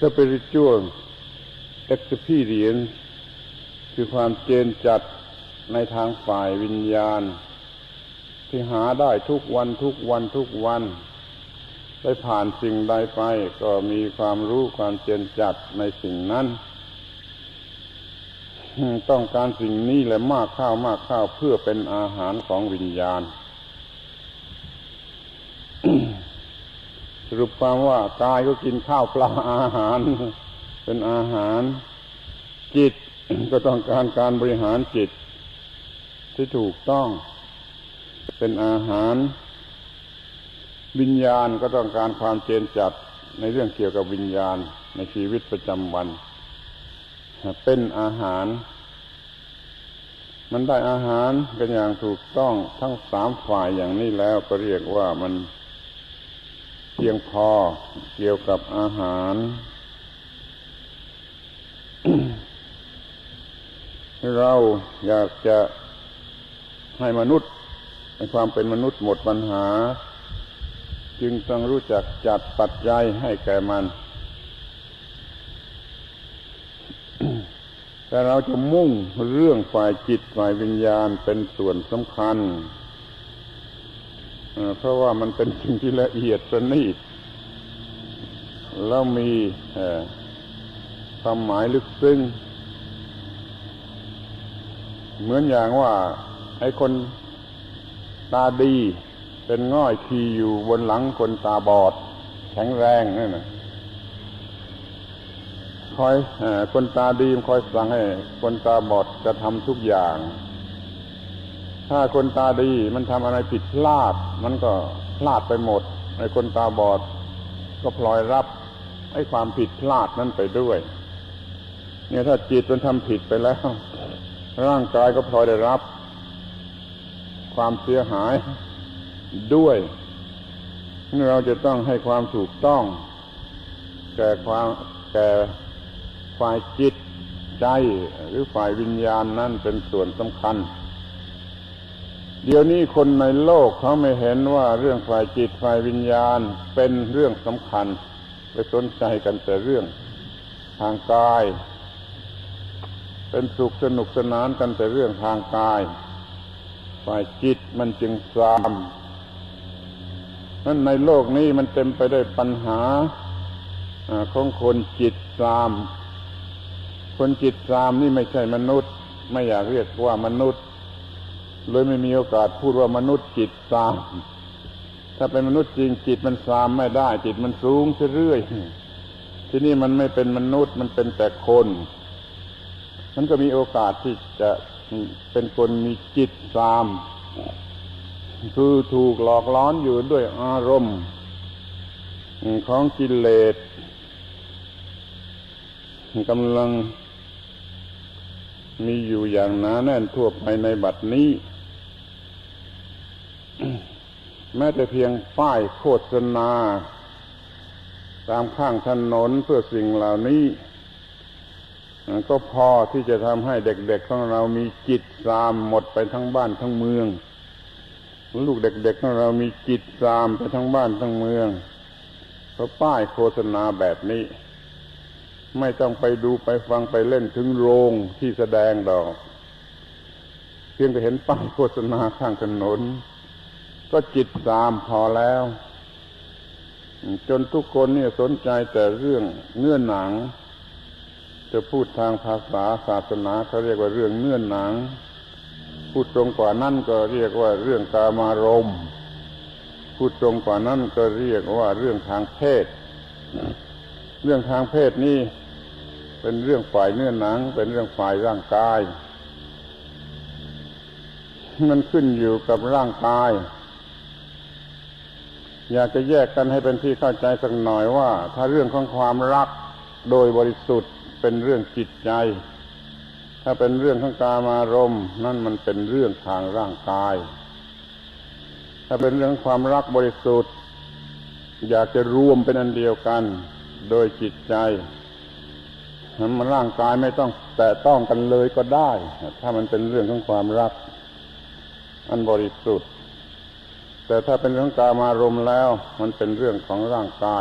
spiritual experience คือความเจนจัดในทางฝ่ายวิญญาณ ที่หาได้ทุกวันทุกวันทุกวัน ได้ผ่านสิ่งใดไป ก็มีความรู้ความเจนจัดในสิ่งนั้น ต้องการสิ่งนี้และมากข้าวมากข้าวเพื่อเป็นอาหารของวิญญาณ สรุปความว่ากายก็กินข้าวปลาอาหาร เป็นอาหาร จิตก็ต้องการการบริหารจิต ที่ถูกต้อง เป็นอาหาร วิญญาณก็ต้องการความเจนจัดในเรื่องเกี่ยวกับวิญญาณในชีวิตประจำวัน เป็นอาหาร มันได้อาหารกันอย่างถูกต้องทั้งสามฝ่ายอย่างนี้แล้วก็เรียกว่ามัน พียงพอเกี่ยวกับอาหาร เราอยากจะให้มนุษย์ในความเป็นมนุษย์หมดปัญหา จึงต้องรู้จักจัดปัจจัยให้แก่มัน แต่เราจะมุ่งเรื่องฝ่ายจิตฝ่ายวิญญาณเป็นส่วนสำคัญ เพราะว่ามันเป็นสิ่งที่ละเอียดประณีตแล้วมีความหมายลึกซึ้งเหมือนอย่างว่าไอ้คนตาดี เป็นง่อยขี่อยู่บนหลังคนตาบอด แข็งแรงนั่นนะคอยอคนตาดีมันคอยสั่งให้ คนตาบอดจะทำทุกอย่าง ถ้าคนตาดีมันทำอะไรผิดพลาด มันก็พลาดไปหมดไอ้คนตาบอด ก็พลอยรับไอ้ความผิดพลาดนั้นไปด้วย เนี่ยถ้าจิตมันทำผิดไปแล้ว ร่างกายก็พลอยได้รับ ความเสียหายด้วยเราจะต้องให้ความถูกต้อง แก่ความแก่ฝ่ายจิตใจหรือฝ่ายวิญญาณนั่นเป็นส่วนสำคัญ เดี๋ยวนี้คนในโลกเขาไม่เห็นว่าเรื่องฝ่ายจิตฝ่ายวิญญาณเป็นเรื่องสำคัญ ไปสนใจกันแต่เรื่องทางกาย เป็นสุขสนุกสนานกันแต่เรื่องทางกาย ฝ่ายจิตมันจึงซามนั้นในโลกนี้มันเต็มไปด้วยปัญหาของคนจิตซาม คนจิตซามนี่ไม่ใช่มนุษย์ ไม่อยากเรียกว่ามนุษย์ เลยไม่มีโอกาสพูดว่ามนุษย์จิตซามถ้าเป็นมนุษย์จริงจิตมันซามไม่ได้ จิตมันสูงเรื่อยที่นี่มันไม่เป็นมนุษย์มันเป็นแต่คน มันก็มีโอกาสที่จะเป็นคนมีจิตซาม คือถูกหลอกล้อนอยู่ด้วยอารมณ์ของกิเลสกำลังมีอยู่อย่างหนาแน่นทั่วไปในบัดนี้ แม้แต่เพียงป้ายโฆษณา ตามข้างถนนเพื่อสิ่งเหล่านี้ ก็พอที่จะทำให้เด็กๆของเรามีจิตสามหมดไปทั้งบ้านทั้งเมือง ลูกเด็กๆของเรามีจิตสามไปทั้งบ้านทั้งเมืองเพราะป้ายโฆษณาแบบนี้ ไม่ต้องไปดูไปฟังไปเล่นถึงโรงที่แสดงดอก เพียงแต่เห็นป้ายโฆษณาข้างถนน ก็จิตสามพอแล้ว จนทุกคนเนี่ยสนใจแต่เรื่องเนื้อหนัง จะพูดทางภาษาศาสนาเขาเรียกว่าเรื่องเนื้อหนัง พูดตรงกว่านั้นก็เรียกว่าเรื่องกามารมพูดตรงกว่านั้นก็เรียกว่าเรื่องทางเพศ เรื่องทางเพศนี่เป็นเรื่องฝ่ายเนื้อหนัง เป็นเรื่องฝ่ายร่างกาย มันขึ้นอยู่กับร่างกาย อยากจะแยกกันให้เป็นที่เข้าใจสักหน่อยว่า ถ้าเรื่องของความรักโดยบริสุทธิ์เป็นเรื่องจิตใจ ถ้าเป็นเรื่องของกามารมณ์นั่นมันเป็นเรื่องทางร่างกาย ถ้าเป็นเรื่องความรักบริสุทธิ์ อยากจะรวมเป็นอันเดียวกัน โดยจิตใจมันร่างกายไม่ต้องแต่ต้องกันเลยก็ได้ ถ้ามันเป็นเรื่องของความรัก อันบริสุทธิ์ แต่ถ้าเป็นเรื่องกามารมณ์แล้ว มันเป็นเรื่องของร่างกาย